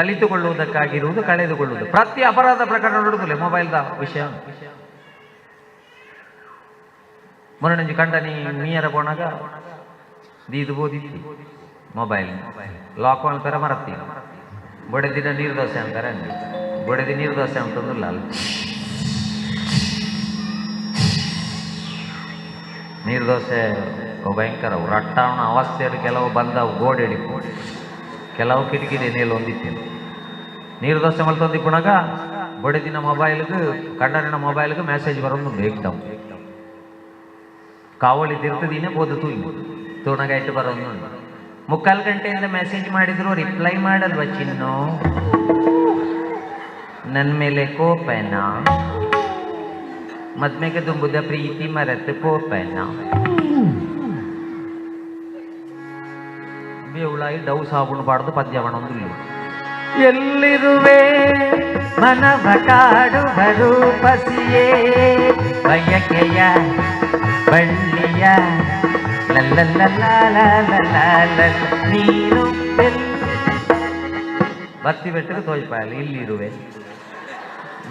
ಕಲಿತುಕೊಳ್ಳುವುದಕ್ಕಾಗಿರುವುದು ಕಳೆದುಕೊಳ್ಳುವುದು. ಪ್ರತಿ ಅಪರಾಧ ಪ್ರಕರಣ ನೋಡುದಿಲ್ಲ ಮೊಬೈಲ್ದ ವಿಷಯ. ಮೊನ್ನೆ ಕಂಡ ಮೀಯರ ಬೋಣಾಗ ದೀದು ಬೋದಿತ್ತು ಮೊಬೈಲ್ ಲಾಕ್ ಅಂತಾರೆ, ಮರತ್ತಿ. ಬೊಡೆದಿನ ನೀರು ದೋಸೆ ಅಂತಾರೆ ಬಡದಿ ನೀರು ದೋಸೆ ಅಂತಂದಿಲ್ಲ ಅಲ್ಲಿ. ನೀರು ದೋಸೆ ಭಯಂಕರ, ರಟ್ಟಾವಣ ಅವಸ್ಥೆಯಲ್ಲಿ ಕೆಲವು ಬಂದವು ಗೋಡೆಡಿ ಕೆಲವು ಕಿಟಕಿದೆ ನೇಲು ಹೊಂದಿತ್ತು ನೀರು ದೋಸೆ ಮಲ್ತೊಂದಿ ಪುಣಗ ಬೊಡೆದಿನ ಮೊಬೈಲ್ಗೆ, ಕಣ್ಣರಿನ ಮೊಬೈಲ್ಗೆ ಮೆಸೇಜ್ ಬರೋದು ಏಕ್ದಮ್ ಕಾವಳಿ ತಿರ್ತದಿನೇ ಬೋದು ತೂಯಿ ತೂಣಗ ಇಟ್ಟು ಬರೋದು ಮುಕ್ಕಾಲು ಗಂಟೆಯಿಂದ ಮೆಸೇಜ್ ಮಾಡಿದ್ರು ರಿಪ್ಲೈ ಮಾಡಲ್ವ ಚಿನ್ನು? ನನ್ನ ಮೇಲೆ ಕೋಪನ? ಮದ್ಮೆಗೆ ದುಂಬುದ ಪ್ರೀತಿ ಮರೆತು ಕೋಪೇನಾ? ಬೇವುಳಾಯಿ ಡವ್ ಸಾಬೂನು ಪಾಡ್ದು ಪದ್ಯವಣ ಒಂದು ಇಲ್ಲ ಎಲ್ಲಿರುವೆ ಮನವ ಕಾಡುವ ರೂಪಸಿಯೇ ಬಯಕೆಯ ಬಳ್ಳಿಯ ಲಲ್ಲಲ್ಲಲಾಲಲಾಲಲಾಲ ನೀನು ಎಲ್- ಬತ್ತಿ ಬೆಟ್ಟಕ್ಕೆ ತೋಯ್ಪಾಯಲ್ಲ ಇಲ್ಲಿರುವೆ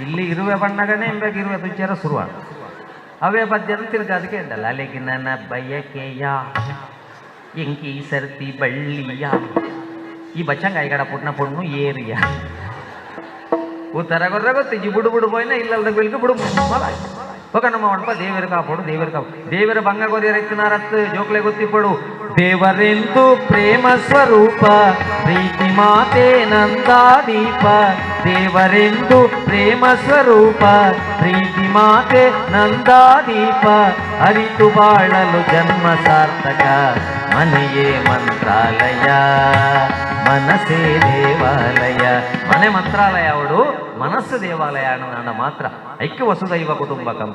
ಇಲ್ಲಿ ಇರುವೆ ಬಣ್ಣಗನೇ ಎಂಬಾಗ ಇರುವೆ ತುಚ್ಚಾರ ಶುರುವ ಅವೇ ಪದ್ಯದ ತಿರ್ಗ ಅದಕ್ಕೆ ಉಂಟಲ್ಲ ಅಲೆಗೆ ನನ್ನ ಬಯಕೆಯ ಎಂಕಿ ಸರ್ತಿ ಬಳ್ಳಿಯ ಈ ಬಚ್ಚಂಗ ಐಗಡ ಪುಟ್ನ ಪುಣ್ಣು ಏರಿಯ ಉತ್ತರ ಗೊರ್ರ ಗೊತ್ತಿಜ್ಜಿ ಬುಡು ಬುಡು పోయినా ఇళ్ళ వెళ్ళి బుడు ఒక ನಮ್ಮ ಒಣಪ ದೇವರ ಕಾಪಾಡು ದೇವರ ಕಾಪಾಡು ದೇವರ ಭಂಗ ಗೊರಿಯರ ಎತ್ತಿನಾರತ್ ಜೋಕ್ಲೆ ಗೊತ್ತಿಪ್ಪಡು ದೇವರೆಂದು ಪ್ರೇಮ ಸ್ವರೂಪ ಪ್ರೀತಿ ಮಾತೆ ನಂದಾದೀಪ ದೇವರೆಂದು ಪ್ರೇಮ ಸ್ವರೂಪ ಪ್ರೀತಿ ಮಾತೆ ನಂದಾದೀಪ ಅರಿತು ಬಾಳಲು ಜನ್ಮ ಸಾರ್ಥಕ ಮನೆಯೇ ಮಂತ್ರಾಲಯ ಮನಸ್ಸೇ ದೇವಾಲಯ ಮನೆ ಮಂತ್ರಾಲಯ ಅವಳು ಮನಸ್ಸು ದೇವಾಲಯ ಅನ್ನೋಣ ಮಾತ್ರ ಐಕ್ಯ ವಸುದೈವ ಕುಟುಂಬಕಂ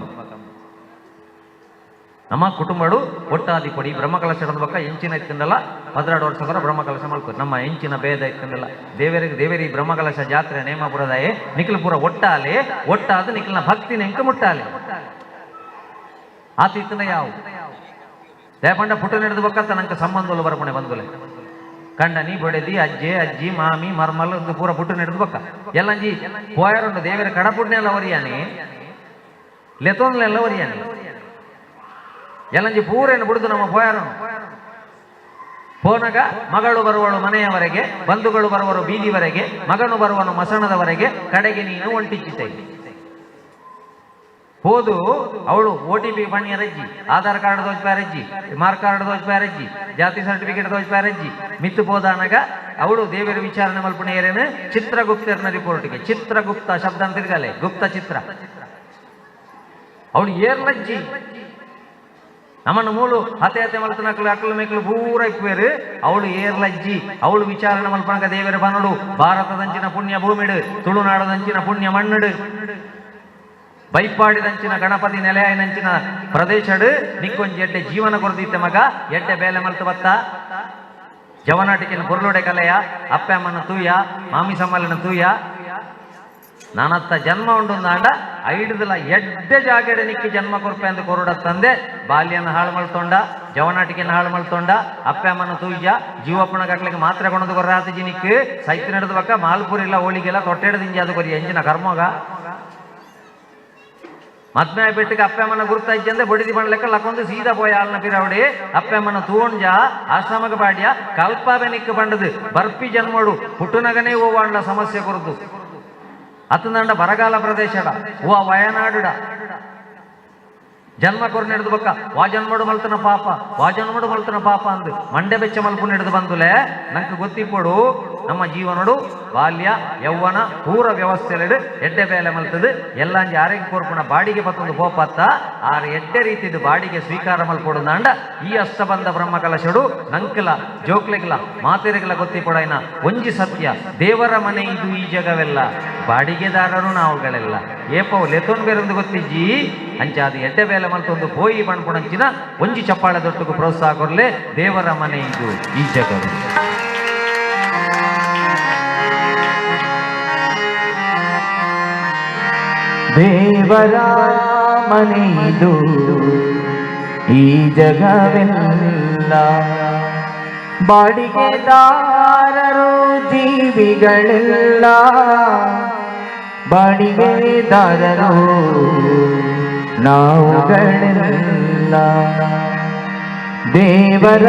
ನಮ್ಮ ಕುಟುಂಬಡು ಒಟ್ಟಾದಿ ಕೊಡಿ. ಬ್ರಹ್ಮಕಲಶ ಬಕ್ಕ ಹೆಂಚಿನ ಇತ್ತಂದಲ್ಲ ವರ್ಷ ವರ್ಷದವರ ಬ್ರಹ್ಮಕಲಶ ಮಲ್ಕು ನಮ್ಮ ಹೆಂಚಿನ ಭೇದ ಇತ್ತಂದಲ್ಲ ದೇವರಿಗೆ ದೇವರಿ ಬ್ರಹ್ಮಕಲಶ ಜಾತ್ರೆ ನೇಮಪುರದಾಯೆ ನಿಖಿಲ್ ಪೂರ ಒಟ್ಟಾಲೆ, ಒಟ್ಟಾದ ನಿಖಿಲ್ನ ಭಕ್ತಿ ನೆಂಕ ಮುಟ್ಟಾಲೆ? ಆತ ಇತ್ತಂದ ಯಾವ? ದೇಪಂಡ ಪುಟ್ಟು ನಡೆದು ಬಕ್ಕತ್ತ ನಂಗೆ ಸಂಬಂಧಗಳು ಬರಪಣೆ ಬಂದುಲೆ ಕಂಡನಿ ಬೊಡೆದಿ, ಅಜ್ಜೆ, ಅಜ್ಜಿ, ಮಾಮಿ, ಮರ್ಮಲ್ ಒಂದು ಪೂರ ಪುಟ್ಟು ನಡೆದು ಬಕ್ಕ. ಎಲ್ಲಂಜಿ ಪೋಯರುಂಡು ದೇವರ ಕಡಪುಡ್ನೆಲ್ಲ ಒರಿಯಾನಿ ಲೆತೋನ್ಲೆಲ್ಲ ಒರಿಯಾನಿ ಎಲ್ಲಂಜಿ ಪೂರೇನು ಬಿಡುದು ನಮ್ಮ ಪೋಯರು? ಪೋನಗ ಮಗಳು ಬರುವಳು ಮನೆಯವರೆಗೆ, ಬಂಧುಗಳು ಬರುವರು ಬೀದಿವರೆಗೆ, ಮಗನು ಬರುವನು ಮಸಣದವರೆಗೆ, ಕಡೆಗೆ ನೀನು ಒಂಟಿಚ್ಚಿತೆ ಹೋದು ಅವಳು ಓ ಟಿ ಪಿ ಬಣ್ಣಿಯರಜ್ಜಿ ಆಧಾರ್ ಕಾರ್ಡ್ ದೋಚ್ ಪ್ಯಾರಜ್ಜಿ ಮಾರ್ಕ್ ಕಾರ್ಡ್ ದೋಚ್ ಪ್ಯಾರಜ್ಜಿ ಜಾತಿ ಸರ್ಟಿಫಿಕೇಟ್ ದೋಚ್ ಪ್ಯಾರಜ್ಜಿ ಮಿತ್ತು ಪೋದಾನಗ ಅವಳು ದೇವರ ವಿಚಾರಣೆ ಮಲ್ಪಣೆಯರೇನು? ಚಿತ್ರಗುಪ್ತರ್ನ ರಿಪೋರ್ಟ್ಗೆ ಚಿತ್ರಗುಪ್ತ ಶಬ್ದ ಅಂತ ಗುಪ್ತ ಚಿತ್ರ. ಅವಳು ಏರ್ಲಜ್ಜಿ ನಮ್ಮನ್ನು ಮೂಲು ಹತೆ ಹತೆ ಮಲ್ತನ ಅಕ್ಕಲು ಮೇಕಲು ಪೂರ ಇಪ್ಪೇರು ಅವಳು ಏರ್ಲಜ್ಜಿ ಅವಳು ವಿಚಾರಣೆ ಮಲ್ಪನಕ ದೇವರ ಬನಡು. ಭಾರತದಂಚಿನ ಪುಣ್ಯ ಭೂಮಿಡು ತುಳುನಾಡದಂಚಿನ ಪುಣ್ಯ ಮಣ್ಣುಡು. ಬೈಪಾಡಿದಂಚಿನ ಗಣಪತಿ ನೆಲೆಯಾಯನಂಚಿನ ಪ್ರದೇಶಡು. ನಿಕ್ಕೊಂಜಿ ಎಡ್ಡೆ ಜೀವನ ಕೊರದಿತ್ತೆ ಮಗ, ಎಡ್ಡೆ ಬೇಲೆ ಮಲ್ತು ಬತ್ತ? ಜವನಾಟಿಕಿನ ಪುರುಳುಡೆ ಕಲೆಯ, ಅಪ್ಪಮ್ಮನ ತೂಯ ಮಾಮಿ ಸಮ್ಮಲಿನ ತೂಯ. ನಾನತ್ತ ಜನ್ಮ ಉಂಡು ನಾಂಡ ಐಡುದಲ ಎಡ್ಡೆ ಜಾಗಡನಿಕ್ಕೆ ನಿಕ್ಕಿ ಜನ್ಮ ಕೊರ್ಪೆ ಅಂತ ಕೊರಡ ತಂದೆ, ಬಾಲ್ಯನ ಹಾಳು ಮಳ್ತೊಂಡ ಜವನಾಟಿಕೆನ ಹಾಳು ಮಲ್ತೊಂಡ ಅಪ್ಪಮ್ಮನ ತೂಯ್ಯ ಜೀವಪ್ಪನ ಕಕ್ಲಿಗೆ ಮಾತ್ರೆ ಕೊಣದು ಜಿನಿಕ್ ಸೈತ್ ನಡೆದ ಬಕ್ಕ ಮಾಲ್ಪುರಿಲ್ಲ ಹೋಳಿಗೆಲ್ಲ ತೊಟ್ಟೆಡದಿಂಜಿ ಅದು ಕೊರಿ ಎಂಜಿನ ಕರ್ಮೋಗ. ಮದ್ಮೆ ಬೆಟ್ಟಿಗೆ ಅಪ್ಪಮ್ಮನ ಗುರುತ ಇಜ್ಜಂದೆ ಬಡಿದಿ ಬಣ್ಲೆಕ್ಕ ಲಕ್ಕೊಂದು ಸೀದಾ ಪೋಯ ಆಲ್ನ ಪಿರಾವಡಿ. ಅಪ್ಪಮ್ಮನ ತೂಂಜ ಆಶ್ರಮಕ ಪಾಡ್ಯ ಕಲ್ಪ ಬೆನಿಕ್ ಬಂಡದು, ಬರ್ಪಿ ಜನ್ಮಡು, ಪುಟ್ಟುನಗನೇ ಓವಾಂಡ್ಲ ಸಮಸ್ಯೆ ಕೊರದು. ಅತ್ತಂದಂಡ ಬರಗಾಲ ಪ್ರದೇಶಡ ಓ ವಯನಾಡುಡ. ಜನ್ಮ ಕೊರ ನಡೆದು ಬಕ್ಕ. ವಾ ಜನ್ಮಡು ಮಲ್ತನ ಪಾಪ. ವಾ ಜನ್ಮಡು ಮಲ್ತನ ಪಾಪ ಅಂದು. ಮಂಡೆ ಬೆಚ್ಚ ಮಲ್ಪು ನಡೆದು ಬಂದುಲೆ. ನಂಗೆ ಗೊತ್ತಿಪ್ಪಡು. ನಮ್ಮ ಜೀವನಡು ಬಾಲ್ಯ, ಯೌವನ ಪೂರ ವ್ಯವಸ್ಥೆಲೆಡು. ಎಡ್ಡೆ ಬೇಲೆ ಮಲ್ತದು. ಎಲ್ಲಂಜಿ ಆರೋಗ್ಯ ಕೋರ್ಪುಣ ಬಾಡಿಗೆ ಬತ್ತೊಂದು ಹೋಪತ್ತ ಆರ ಎಡ್ಡೆ ರೀತಿದು ಬಾಡಿಗೆ ಸ್ವೀಕಾರ ಮಲ್ಪಡು ನಾಂಡ. ಈ ಅಷ್ಟಬಂಧ ಬ್ರಹ್ಮ ಕಲಶಡು ನಂಕಲ, ಜೋಕ್ಲೆಗ್ಲ, ಮಾತೆರೆಗ್ಲ ಗೊತ್ತಿಪ್ಪಡಾಯ್ನ ಒಂಜಿ ಸತ್ಯ. ದೇವರ ಮನೆ ಇದು ಈ ಜಗವೆಲ್ಲ. ಬಾಡಿಗೆದಾರರು ನಾವುಗಳೆಲ್ಲ ಏಪವು ಲೆತೊನ್ ಬೇರೊಂದು ಗೊತ್ತಿಜ್ಜಿ ಅಂಚಾದ ಎಡ್ಡೆ ಬೇಲೆ ಮಲ್ತೊಂದು ಪೋಯಿ ಬಣ್ಪುಣಂಚಿನ ಒಂಜಿ ಚಪ್ಪಾಳೆ ದೊಟ್ಟುಗು ಪ್ರೋತ್ಸಾಹ ಕೊರ್ಲೆ ದೇವರ ಮನೆ ಇದು ಈ ಜಗವು ದೇವರ ಮನೆಯಿದು ಈ ಜಗವೆಲ್ಲ ಬಾಡಿಗೆದಾರರು ಜೀವಿಗಳೆಲ್ಲ ಬಾಡಿಗೆದಾರರು ನಾವುಗಳೆಲ್ಲ. ದೇವರ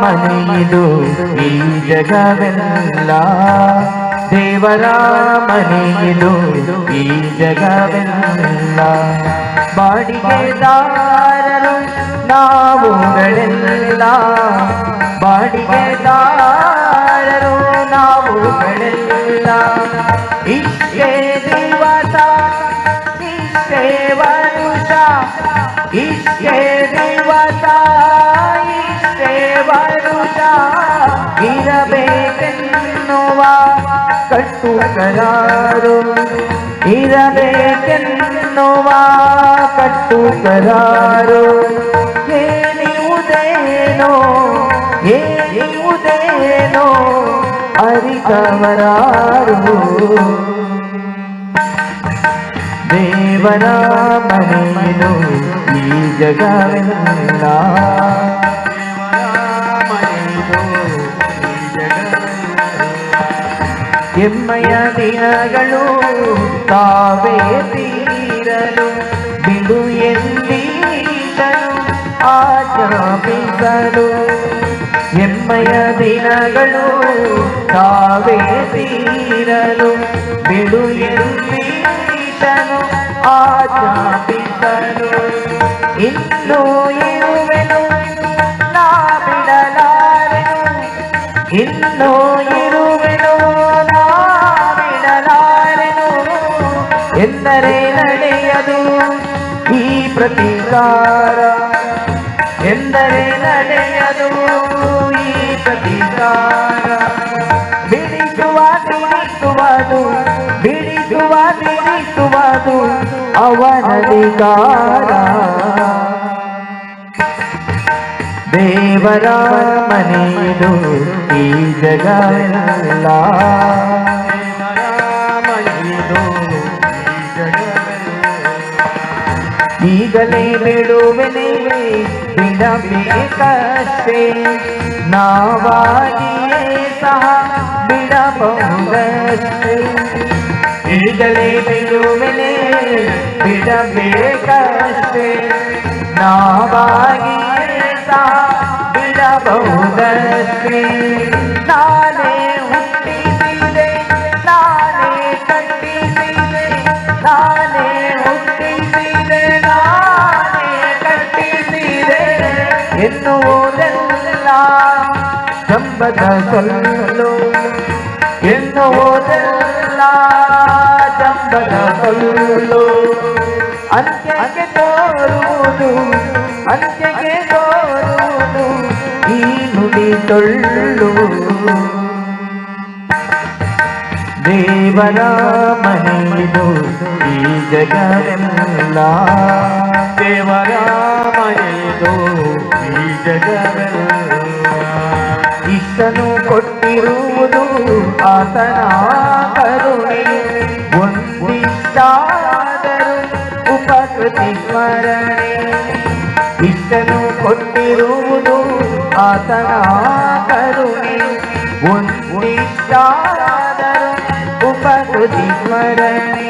ಮನೆಯಿದು ಈ ಜಗವೆಲ್ಲ. ದೇವರ ಮನೆಯಿದು ಈ ಜಗವೆಲ್ಲ. ಬಾಡಿಗೆದಾರರು ನಾವುಗಳೆಲ್ಲ. ಬಾಡಿಗೆದಾರರು ಇರಬೇಕೆನ್ನುವ ಕಟ್ಟು ಕರಾರು ಇರಬೇಕೆನ್ನುವ ಕಟ್ಟು ಕರಾರು ಏನಿವುದೇನೋ ಏನಿವುದೇನೋ ಅರಿತವರಾರು ದೇವರ ಮನೆಯನು ಈ ಜಗವೆಲ್ಲ ಎಮ್ಮಯ ದಿನಗಳು ತಾವೇ ತೀರಲು ಬಿಡು ಎಂದೀಸಲು ಆಚಾಪಿಸಲು ಎಮ್ಮಯ ದಿನಗಳು ತಾವೇ ತೀರಲು ಬಿಡು ಎಂದೀಸಲು ಆಚಾಪಿಸಲು ಇನ್ನೂ ಇರುವೆನು ನಾ ಬಿಡಲಾರೆನು ಇನ್ನೂ ಎಂದರೆ ನಡೆಯದು. ಈ ಪ್ರತೀಕಾರ ಎಂದರೆ ನಡೆಯದು. ಈ ಪ್ರತೀಕಾರ ಬಿಡಿಸುವ ನಿಲ್ಲಿಸುವುದು ಬಿಡಿಸುವ ನಿಲ್ಲಿಸುವುದು ಅವನಧಿಕಾರ ದೇವರ ಮನೆಯದು ಈ ಜಗವೆಲ್ಲ. ಈಗಲೇ ಬಿಡುವೆನೆ ಬಿಡಬೇಕಷ್ಟೇ ನಾವಾಗಿಯೇ ಸಹ ಬಿಡಬಹುದಷ್ಟೇ ಈಗಲೇ ಬಿಡುವೆನೆ ಬಿಡಬೇಕಷ್ಟೇ ನಾವಾಗಿಯೇ ಸಹ ಬಿಡಬಹುದಷ್ಟೇ ಎನ್ನುವುದೆಲ್ಲ ಜಂಬದ ಸೊಲ್ಲು ಎನ್ನುವುದೆಲ್ಲ ಜಂಬದ ಸೊಲ್ಲು ಅಂತ್ಯಕ್ಕೆ ತೋರುವುದು ಅಂತ್ಯಕ್ಕೆ ತೋರುವುದು ಈ ನುಡಿ ತೊಳ್ಳು ದೇವರ ಮನೆಯಿದು ಈ ಜಗವೆಲ್ಲ ದೇವರ ಮನೆಯಿದು ಈ ಜಗವೆಲ್ಲ ಇಷ್ಟನು ಕೊಟ್ಟಿರುವುದು ಆತನ ಕರುಣೆ ಒಂದಿಷ್ಟಾದರೂ ಉಪಕೃತಿ ಸ್ಮರಣೆ ಇಷ್ಟನು ಕೊಟ್ಟಿರುವುದು ಆತನ ಕರುಣೆ ಒಂದಿಷ್ಟಾದರೂ ಉಪಕೃತಿ ಸ್ಮರಣೆ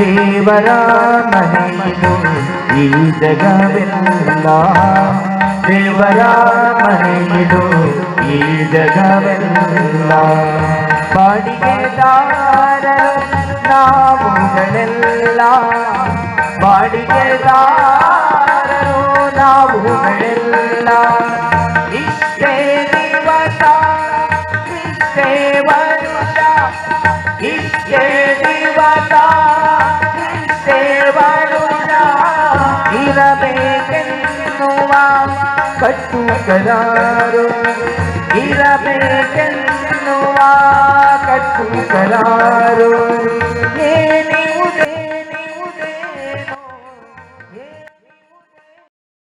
ಒಳಿತು ಬಾಳಿಗೆ ಸಲ್ಲಿತು ಈ ನಂಬಿರುವು ದೇವರ ಆಸ್ತಿ ಈ ನಂಬಿರುವು ದೇವರ ಆಸ್ತಿ ಈ ಜಗವೆಲ್ಲ ಈ ಜಗವೆಲ್ಲ ದೇವರ ವಸತಿ ದೇವರ ಮನೆಯಿದು ಈ ಜಗವೆಲ್ಲ ದೇವರ ಮನೆಯಿದು ಈ ಜಗವೆಲ್ಲ ಬಾಡಿಗೆದಾರರು ನಾವುಗಳೆಲ್ಲ ಬಾಡಿಗೆದಾರರು పట్టు కరారు ఇరవై కట్టు కరారు ఏ